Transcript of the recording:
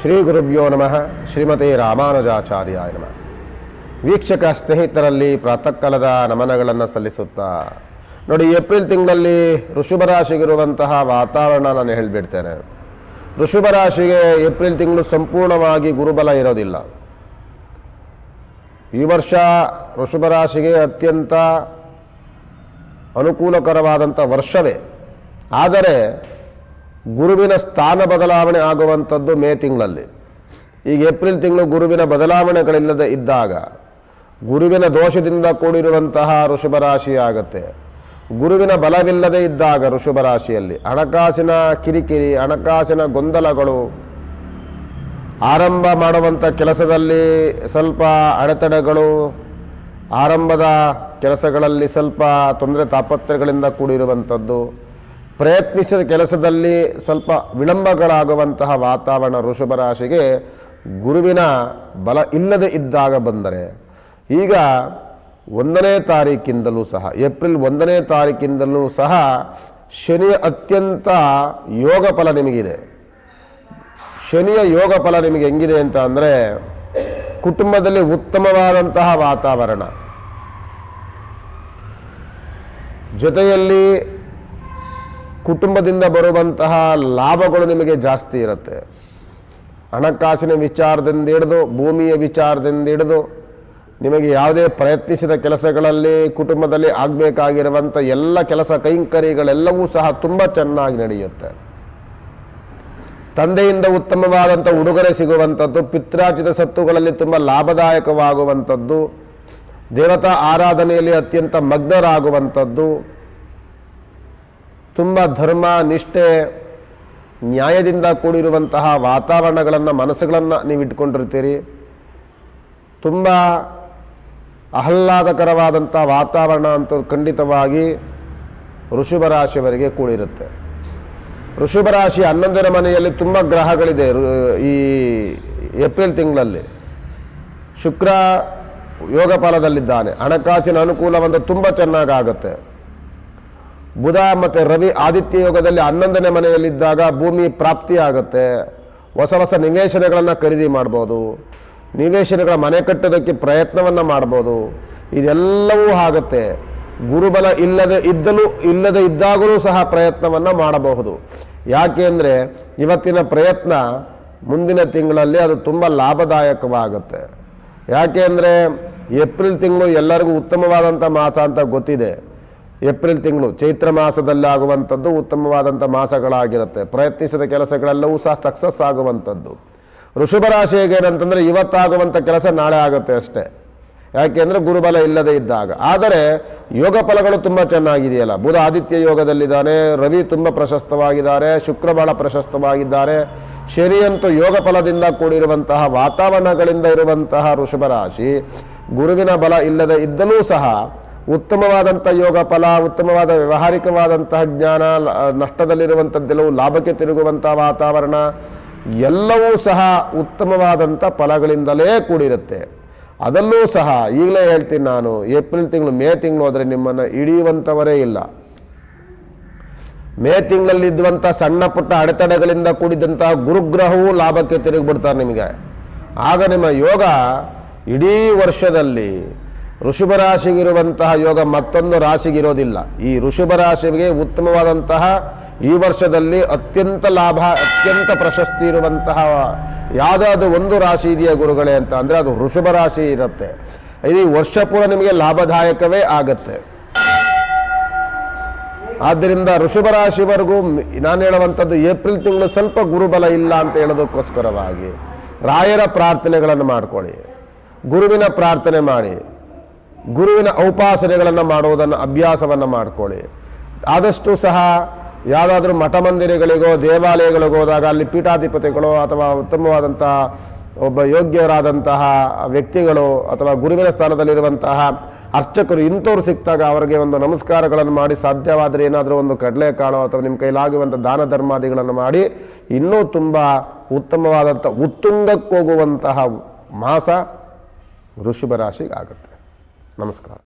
ಶ್ರೀ ಗುರುಭ್ಯೋ ನಮಃ. ಶ್ರೀಮತಿ ರಾಮಾನುಜಾಚಾರ್ಯಾಯ ನಮಃ. ವೀಕ್ಷಕ ಸ್ನೇಹಿತರಲ್ಲಿ ಪ್ರಾತಃಕಾಲದ ನಮನಗಳನ್ನು ಸಲ್ಲಿಸುತ್ತಾ, ನೋಡಿ, ಏಪ್ರಿಲ್ ತಿಂಗಳಲ್ಲಿ ಋಷಭ ರಾಶಿಗಿರುವಂತಹ ವಾತಾವರಣ ನಾನು ಹೇಳಿಬಿಡ್ತೇನೆ. ಋಷಭ ರಾಶಿಗೆ ಏಪ್ರಿಲ್ ತಿಂಗಳು ಸಂಪೂರ್ಣವಾಗಿ ಗುರುಬಲ ಇರೋದಿಲ್ಲ. ಈ ವರ್ಷ ಋಷಭ ರಾಶಿಗೆ ಅತ್ಯಂತ ಅನುಕೂಲಕರವಾದಂಥ ವರ್ಷವೇ. ಆದರೆ ಗುರುವಿನ ಸ್ಥಾನ ಬದಲಾವಣೆ ಆಗುವಂಥದ್ದು ಮೇ ತಿಂಗಳಲ್ಲಿ. ಈಗ ಏಪ್ರಿಲ್ ತಿಂಗಳು ಗುರುವಿನ ಬದಲಾವಣೆಗಳಿಲ್ಲದೆ ಇದ್ದಾಗ ಗುರುವಿನ ದೋಷದಿಂದ ಕೂಡಿರುವಂತಹ ಋಷಭ ಆಗತ್ತೆ. ಗುರುವಿನ ಬಲವಿಲ್ಲದೆ ಇದ್ದಾಗ ಋಷಭ ರಾಶಿಯಲ್ಲಿ ಹಣಕಾಸಿನ ಕಿರಿಕಿರಿ, ಹಣಕಾಸಿನ ಗೊಂದಲಗಳು ಆರಂಭ ಮಾಡುವಂಥ ಕೆಲಸದಲ್ಲಿ ಸ್ವಲ್ಪ ಅಡೆತಡೆಗಳು, ಆರಂಭದ ಕೆಲಸಗಳಲ್ಲಿ ಸ್ವಲ್ಪ ತೊಂದರೆ ತಾಪತ್ರಗಳಿಂದ ಕೂಡಿರುವಂಥದ್ದು. ಪ್ರಯತ್ನಿಸಿದ ಕೆಲಸದಲ್ಲಿ ಸ್ವಲ್ಪ ವಿಳಂಬಗಳಾಗುವಂತಹ ವಾತಾವರಣ ಋಷಭರಾಶಿಗೆ ಗುರುವಿನ ಬಲ ಇಲ್ಲದೆ ಇದ್ದಾಗ ಬಂದರೆ, ಈಗ ಒಂದನೇ ತಾರೀಕಿಂದಲೂ ಸಹ, ಏಪ್ರಿಲ್ ಒಂದನೇ ತಾರೀಕಿಂದಲೂ ಸಹ ಶನಿಯ ಅತ್ಯಂತ ಯೋಗ ಫಲ ನಿಮಗಿದೆ. ಶನಿಯ ಯೋಗ ಫಲ ನಿಮಗೆ ಹೆಂಗಿದೆ ಅಂತ ಅಂದರೆ ಕುಟುಂಬದಲ್ಲಿ ಉತ್ತಮವಾದಂತಹ ವಾತಾವರಣ. ಜೊತೆಯಲ್ಲಿ ಕುಟುಂಬದಿಂದ ಬರುವಂತಹ ಲಾಭಗಳು ನಿಮಗೆ ಜಾಸ್ತಿ ಇರುತ್ತೆ. ಹಣಕಾಸಿನ ವಿಚಾರದಿಂದ ಹಿಡಿದು, ಭೂಮಿಯ ವಿಚಾರದಿಂದ ಹಿಡಿದು, ನಿಮಗೆ ಯಾವುದೇ ಪ್ರಯತ್ನಿಸಿದ ಕೆಲಸಗಳಲ್ಲಿ, ಕುಟುಂಬದಲ್ಲಿ ಆಗಬೇಕಾಗಿರುವಂಥ ಎಲ್ಲ ಕೆಲಸ ಕೈಂಕರ್ಯಗಳೆಲ್ಲವೂ ಸಹ ತುಂಬ ಚೆನ್ನಾಗಿ ನಡೆಯುತ್ತೆ. ತಂದೆಯಿಂದ ಉತ್ತಮವಾದಂಥ ಉಡುಗೊರೆ ಸಿಗುವಂಥದ್ದು ಪಿತ್ರಾರ್ಜಿತ ಸತ್ತುಗಳಲ್ಲಿ ತುಂಬ ಲಾಭದಾಯಕವಾಗುವಂಥದ್ದು ದೇವತಾ ಆರಾಧನೆಯಲ್ಲಿ ಅತ್ಯಂತ ಮಗ್ನರಾಗುವಂಥದ್ದು ತುಂಬ ಧರ್ಮ, ನಿಷ್ಠೆ, ನ್ಯಾಯದಿಂದ ಕೂಡಿರುವಂತಹ ವಾತಾವರಣಗಳನ್ನು, ಮನಸ್ಸುಗಳನ್ನು ನೀವು ಇಟ್ಕೊಂಡಿರ್ತೀರಿ. ತುಂಬ ಆಹ್ಲಾದಕರವಾದಂಥ ವಾತಾವರಣ ಅಂತ ಖಂಡಿತವಾಗಿ ಋಷಭ ರಾಶಿಯವರಿಗೆ ಕೂಡಿರುತ್ತೆ. ಋಷಭ ರಾಶಿ ಹನ್ನೊಂದರ ಮನೆಯಲ್ಲಿ ತುಂಬ ಗ್ರಹಗಳಿದೆ ಈ ಏಪ್ರಿಲ್ ತಿಂಗಳಲ್ಲಿ. ಶುಕ್ರ ಯೋಗಪಾಲದಲ್ಲಿದ್ದಾನೆ. ಹಣಕಾಸಿನ ಅನುಕೂಲವಂತ ತುಂಬ ಚೆನ್ನಾಗಾಗುತ್ತೆ. ಬುಧ ಮತ್ತು ರವಿ ಆದಿತ್ಯ ಯೋಗದಲ್ಲಿ ಹನ್ನೊಂದನೇ ಮನೆಯಲ್ಲಿದ್ದಾಗ ಭೂಮಿ ಪ್ರಾಪ್ತಿ ಆಗುತ್ತೆ ಹೊಸ ಹೊಸ ನಿವೇಶನಗಳನ್ನು ಖರೀದಿ ಮಾಡ್ಬೋದು. ನಿವೇಶನಗಳ ಮನೆ ಕಟ್ಟೋದಕ್ಕೆ ಪ್ರಯತ್ನವನ್ನು ಮಾಡ್ಬೋದು. ಇದೆಲ್ಲವೂ ಆಗುತ್ತೆ. ಗುರುಬಲ ಇಲ್ಲದೆ ಇದ್ದಲೂ, ಇಲ್ಲದೆ ಇದ್ದಾಗಲೂ ಸಹ ಪ್ರಯತ್ನವನ್ನು ಮಾಡಬಹುದು. ಯಾಕೆ ಅಂದರೆ ಇವತ್ತಿನ ಪ್ರಯತ್ನ ಮುಂದಿನ ತಿಂಗಳಲ್ಲಿ ಅದು ತುಂಬ ಲಾಭದಾಯಕವಾಗುತ್ತೆ. ಯಾಕೆ ಅಂದರೆ ಏಪ್ರಿಲ್ ತಿಂಗಳು ಎಲ್ಲರಿಗೂ ಉತ್ತಮವಾದಂಥ ಮಾಸ ಅಂತ ಗೊತ್ತಿದೆ. ಏಪ್ರಿಲ್ ತಿಂಗಳು ಚೈತ್ರ ಮಾಸದಲ್ಲಾಗುವಂಥದ್ದು ಉತ್ತಮವಾದಂಥ ಮಾಸಗಳಾಗಿರುತ್ತೆ. ಪ್ರಯತ್ನಿಸಿದ ಕೆಲಸಗಳೆಲ್ಲವೂ ಸಹ ಸಕ್ಸಸ್ ಆಗುವಂಥದ್ದು. ಋಷಭ ರಾಶಿ ಹೇಗೇನಂತಂದರೆ ಇವತ್ತಾಗುವಂಥ ಕೆಲಸ ನಾಳೆ ಆಗುತ್ತೆ ಅಷ್ಟೇ. ಯಾಕೆಂದರೆ ಗುರುಬಲ ಇಲ್ಲದೆ ಇದ್ದಾಗ. ಆದರೆ ಯೋಗ ಫಲಗಳು ತುಂಬ ಚೆನ್ನಾಗಿದೆಯಲ್ಲ. ಬುಧ ಆದಿತ್ಯ ಯೋಗದಲ್ಲಿದ್ದಾನೆ, ರವಿ ತುಂಬ ಪ್ರಶಸ್ತವಾಗಿದ್ದಾರೆ, ಶುಕ್ರ ಬಹಳ ಪ್ರಶಸ್ತವಾಗಿದ್ದಾರೆ. ಶನಿಯಂತೂ ಯೋಗ ಫಲದಿಂದ ಕೂಡಿರುವಂತಹ ವಾತಾವರಣಗಳಿಂದ ಇರುವಂತಹ ಋಷಭ ರಾಶಿ ಗುರುವಿನ ಬಲ ಇಲ್ಲದೆ ಇದ್ದಲೂ ಸಹ ಉತ್ತಮವಾದಂಥ ಯೋಗ ಫಲ, ಉತ್ತಮವಾದ ವ್ಯಾವಹಾರಿಕವಾದಂತಹ ಜ್ಞಾನ ನಷ್ಟದಲ್ಲಿರುವಂಥದ್ದೆಲ್ಲವೂ ಲಾಭಕ್ಕೆ ತಿರುಗುವಂಥ ವಾತಾವರಣ, ಎಲ್ಲವೂ ಸಹ ಉತ್ತಮವಾದಂಥ ಫಲಗಳಿಂದಲೇ ಕೂಡಿರುತ್ತೆ. ಅದಲ್ಲೂ ಸಹ ಈಗಲೇ ಹೇಳ್ತೀನಿ ನಾನು, ಏಪ್ರಿಲ್ ತಿಂಗಳು ಮೇ ತಿಂಗಳು ಹೋದರೆ ನಿಮ್ಮನ್ನು ಹಿಡಿಯುವಂಥವರೇ ಇಲ್ಲ. ಮೇ ತಿಂಗಳಲ್ಲಿ ಇದ್ದಂಥ ಸಣ್ಣ ಪುಟ್ಟ ಅಡೆತಡೆಗಳಿಂದ ಕೂಡಿದಂತಹ ಗುರುಗ್ರಹವೂ ಲಾಭಕ್ಕೆ ತಿರುಗಿಬಿಡ್ತಾರೆ ನಿಮಗೆ. ಆಗ ನಿಮ್ಮ ಯೋಗ ಇಡೀ ವರ್ಷದಲ್ಲಿ ಋಷಭ ರಾಶಿಗಿರುವಂತಹ ಯೋಗ ಮತ್ತೊಂದು ರಾಶಿಗಿರೋದಿಲ್ಲ. ಈ ಋಷಭ ರಾಶಿಗೆ ಉತ್ತಮವಾದಂತಹ ಈ ವರ್ಷದಲ್ಲಿ ಅತ್ಯಂತ ಲಾಭ, ಅತ್ಯಂತ ಪ್ರಶಸ್ತಿ ಇರುವಂತಹ ಯಾವುದಾದ್ರು ಒಂದು ರಾಶಿ ಇದೆಯಾ ಗುರುಗಳೇ ಅಂತ ಅಂದರೆ ಅದು ಋಷಭ ರಾಶಿ ಇರುತ್ತೆ. ಇದು ವರ್ಷ ಪೂರ ನಿಮಗೆ ಲಾಭದಾಯಕವೇ ಆಗತ್ತೆ. ಆದ್ದರಿಂದ ಋಷಭ ರಾಶಿವರೆಗೂ ನಾನು ಹೇಳುವಂಥದ್ದು ಏಪ್ರಿಲ್ ತಿಂಗಳು ಸ್ವಲ್ಪ ಗುರುಬಲ ಇಲ್ಲ ಅಂತ ಹೇಳೋದಕ್ಕೋಸ್ಕರವಾಗಿ ರಾಯರ ಪ್ರಾರ್ಥನೆಗಳನ್ನು ಮಾಡ್ಕೊಳ್ಳಿ. ಗುರುವಿನ ಪ್ರಾರ್ಥನೆ ಮಾಡಿ. ಗುರುವಿನ ಔಪಾಸನೆಗಳನ್ನು ಮಾಡುವುದನ್ನು ಅಭ್ಯಾಸವನ್ನು ಮಾಡಿಕೊಳ್ಳಿ. ಆದಷ್ಟು ಸಹ ಯಾವುದಾದ್ರೂ ಮಠ ಮಂದಿರಗಳಿಗೋ, ದೇವಾಲಯಗಳಿಗೋ ಹೋದಾಗ ಅಲ್ಲಿ ಪೀಠಾಧಿಪತಿಗಳು ಅಥವಾ ಉತ್ತಮವಾದಂಥ ಒಬ್ಬ ಯೋಗ್ಯರಾದಂತಹ ವ್ಯಕ್ತಿಗಳು ಅಥವಾ ಗುರುವಿನ ಸ್ಥಾನದಲ್ಲಿರುವಂತಹ ಅರ್ಚಕರು ಇಂಥವ್ರು ಸಿಕ್ಕಿದಾಗ ಅವರಿಗೆ ಒಂದು ನಮಸ್ಕಾರಗಳನ್ನು ಮಾಡಿ ಸಾಧ್ಯವಾದರೆ ಏನಾದರೂ ಒಂದು ಕಡಲೆಕಾಳು ಅಥವಾ ನಿಮ್ಮ ಕೈಲಾಗುವಂಥ ದಾನ ಧರ್ಮಾದಿಗಳನ್ನು ಮಾಡಿ ಇನ್ನೂ ತುಂಬ ಉತ್ತಮವಾದಂಥ ಉತ್ತುಂಗಕ್ಕೋಗುವಂತಹ ಮಾಸ ವೃಷಭ ರಾಶಿಗೆ ಆಗುತ್ತೆ ನಮಸ್ಕಾರ